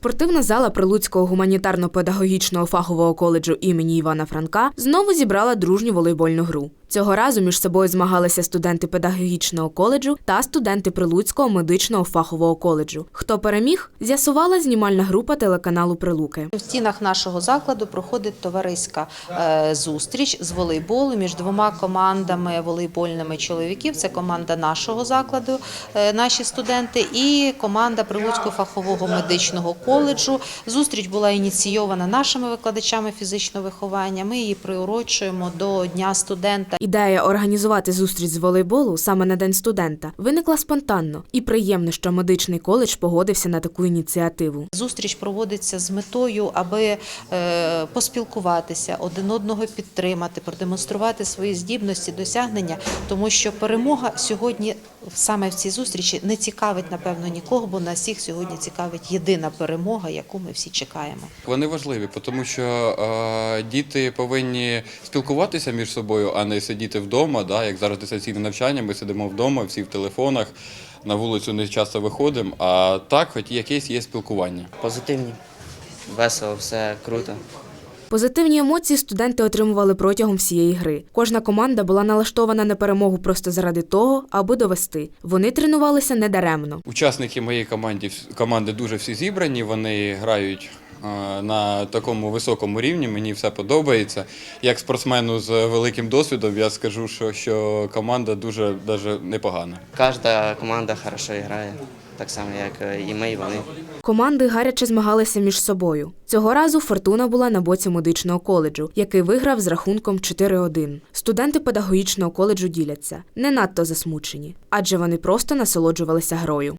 Спортивна зала Прилуцького гуманітарно-педагогічного фахового коледжу імені Івана Франка знову зібрала дружню волейбольну гру. Цього разу між собою змагалися студенти педагогічного коледжу та студенти Прилуцького медичного фахового коледжу. Хто переміг, з'ясувала знімальна група телеканалу Прилуки. В стінах нашого закладу проходить товариська е, зустріч з волейболу між двома командами волейбольними чоловіків. Це команда нашого закладу, е, наші студенти, і команда Прилуцького фахового медичного коледжу. Зустріч була ініційована нашими викладачами фізичного виховання. Ми її приурочуємо до Дня студента. Ідея організувати зустріч з волейболу саме на день студента виникла спонтанно, і приємно, що медичний коледж погодився на таку ініціативу. Зустріч проводиться з метою, аби е, поспілкуватися, один одного підтримати, продемонструвати свої здібності, досягнення, тому що перемога сьогодні саме в цій зустрічі не цікавить напевно нікого, бо нас всіх сьогодні цікавить єдина перемога, яку ми всі чекаємо. Вони важливі, тому що е, діти повинні спілкуватися між собою, а не сидіти вдома. Да? Як зараз дистанційне навчання, ми сидимо вдома, всі в телефонах, на вулицю не часто виходимо. А так, хоч якесь є спілкування. Позитивні, весело, все круто. Позитивні емоції студенти отримували протягом всієї гри. Кожна команда була налаштована на перемогу просто заради того, аби довести. Вони тренувалися недаремно. Учасники моєї команди, команди дуже всі зібрані, вони грають на такому високому рівні. Мені все подобається. Як спортсмену з великим досвідом, я скажу, що, що команда дуже даже непогана. Кожна команда хорошо грає, так само, як е, і ми, і вони. Команди гаряче змагалися між собою. Цього разу фортуна була на боці медичного коледжу, який виграв з рахунком 4-1. Студенти педагогічного коледжу діляться не надто засмучені, адже вони просто насолоджувалися грою.